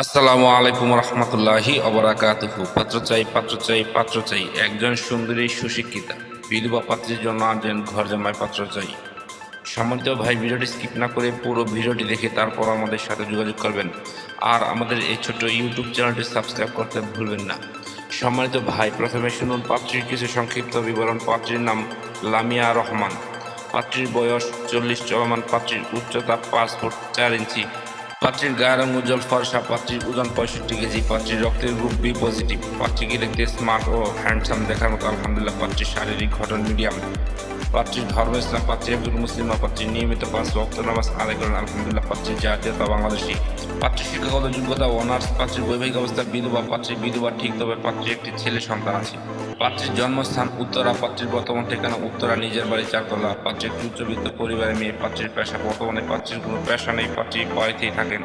আসসালামু আলাইকুম রহমতুল্লাহি অবরাকাতুহু পাত্র চাই পাত্র চাই পাত্র চাই। একজন সুন্দরী, সুশিক্ষিতা। বিধবা পাত্রের জন্য আনছেন ঘর জামাই পাত্র চাই। সম্মানিত ভাই, ভিডিওটি স্কিপ না করে পুরো ভিডিওটি দেখে তারপর আমাদের সাথে যোগাযোগ করবেন। আর আমাদের এই ছোট্ট ইউটিউব চ্যানেলটি সাবস্ক্রাইব করতে ভুলবেন না। সম্মানিত ভাই, প্রথমে শুনুন পাত্রীর কিছু সংক্ষিপ্ত বিবরণ। পাত্রীর নাম লামিয়া রহমান। পাত্রীর বয়স চল্লিশ, চলমান পাত্রীর উচ্চতা পাঁচ ফুট চার ইঞ্চি। পাত্রীর গায়ের রঙ উজ্জ্বল, ফর্সা, পাত্রীর ওজন পঁয়ষট্টি কেজি, পাত্রীর রক্তের গ্রুপ বি পজিটিভ। পাত্রীকে দেখতে স্মার্ট ও হ্যান্ডসাম দেখার মতো, আলহামদুলিল্লাহ, পাত্রীর শারীরিক ঘটন মিডিয়াম পাত্রীর ধর্ম, ইসলাম পাত্রী একজন মুসলিম বা নিয়মিত পাঁচ রক্ত নামাজ আদায় করেন। আলহামদুলিল্লাহ পাত্রীর জাতীয়তা বাংলাদেশি। পাত্রীর শিক্ষাগত যোগ্যতা অনার্স। পাত্রীর বৈবাহিক অবস্থা বিধবা পাত্রীর বিধবা ঠিক, তবে পাত্রীর একটি ছেলে সন্তান আছে। পাত্রীর জন্মস্থান উত্তরা পাত্রীর বর্তমান ঠিকানা উত্তরা, নিজের বাড়ি চারতলা। পাত্রীর একটি উচ্চবিত্ত পরিবারের মেয়ে পাত্রীর পেশা বর্তমানে পাত্রীর কোনো পেশা নেই পাত্রী বাড়িতেই থাকেন।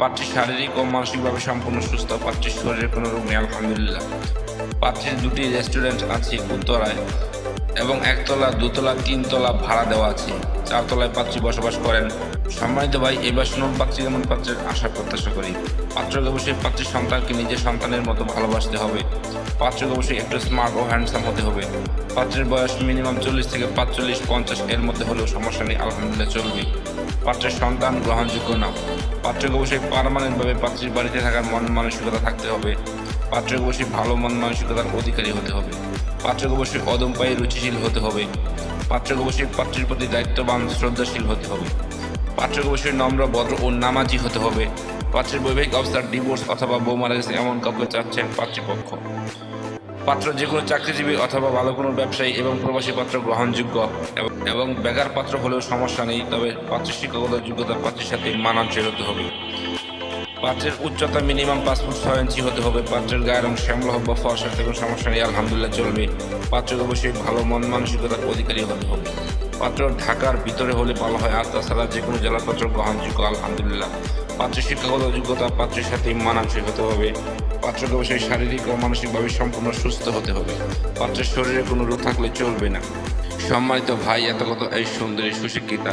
পাত্রী শারীরিক ও মানসিকভাবে সম্পূর্ণ সুস্থ পাত্রীর শরীরে কোনো রোগ নেই, আলহামদুলিল্লাহ। পাত্রীর দুটি রেস্টুরেন্ট আছে উত্তরায়। এবং একতলা, দুতলা, তিনতলা ভাড়া দেওয়া আছে। চারতলায় পাত্রী বসবাস করেন। সম্মানিত ভাই এবার শুনুন পাত্রী যেমন পাত্রের আশা, প্রত্যাশা করি। পাত্রকে অবশ্যই পাত্রীর সন্তানকে নিজের সন্তানের মতো ভালোবাসতে হবে। পাত্রকে অবশ্যই একটু স্মার্ট ও হ্যান্ডসাম হতে হবে। পাত্রের বয়স মিনিমাম চল্লিশ থেকে পাঁচচল্লিশ, পঞ্চাশ, এর মধ্যে হলেও সমস্যা নেই, আলহামদুলিল্লাহ চলবে। পাত্রের সন্তান গ্রহণযোগ্য না। পাত্রকে অবশ্যই পারমানেন্টভাবে পাত্রীর বাড়িতে থাকার মন মানসিকতা থাকতে হবে। পাত্রকে অবশ্যই ভালো মন মানসিকতার অধিকারী হতে হবে। পাত্রকে অবশ্যই অদম পায়ে রুচিশীল হতে হবে। পাত্রকে অবশ্যই পাত্রীর প্রতি দায়িত্ববান, শ্রদ্ধাশীল হতে হবে। পাত্রকে অবশ্যই নম্র, ভদ্র ও নামাজি হতে হবে। পাত্রের বৈবাহিক অবস্থার ডিভোর্স অথবা বউ মারা গেছে এমন কাউকে চাচ্ছেন পাত্রীপক্ষ পাত্র যে কোনো চাকরিজীবী অথবা ভালো কোনো ব্যবসায়ী এবং প্রবাসী পাত্র গ্রহণযোগ্য এবং- বেকার পাত্র হলেও সমস্যা নেই, তবে পাত্র শিক্ষাগত যোগ্যতা পাত্রের সাথে মানানসই হতে হবে। পাত্রের উচ্চতা মিনিমাম পাঁচ ফুট ছয় ইঞ্চি হতে হবে। পাত্রের গায়ের রং শ্যামল হোক বা ফর্সা কোনো সমস্যা নেই, আলহামদুলিল্লাহ চলবে। পাত্রকে অবশ্যই ভালো মন মানসিকতার অধিকারী হতে হবে। পাত্র ঢাকার ভিতরে হলে ভালো হয়, আর তাছাড়া যে কোনো জেলার পাত্র গ্রহণযোগ্য, আলহামদুলিল্লাহ। পাত্রের শিক্ষাগত যোগ্যতা পাত্রের সাথে মানানসই হতে হবে। পাত্রকে অবশ্যই শারীরিক ও মানসিকভাবে সম্পূর্ণ সুস্থ হতে হবে। পাত্রের শরীরে কোনো রোগ থাকলে চলবে না। সম্মানিত ভাই এত কত এই সুন্দরী, সুশিক্ষিতা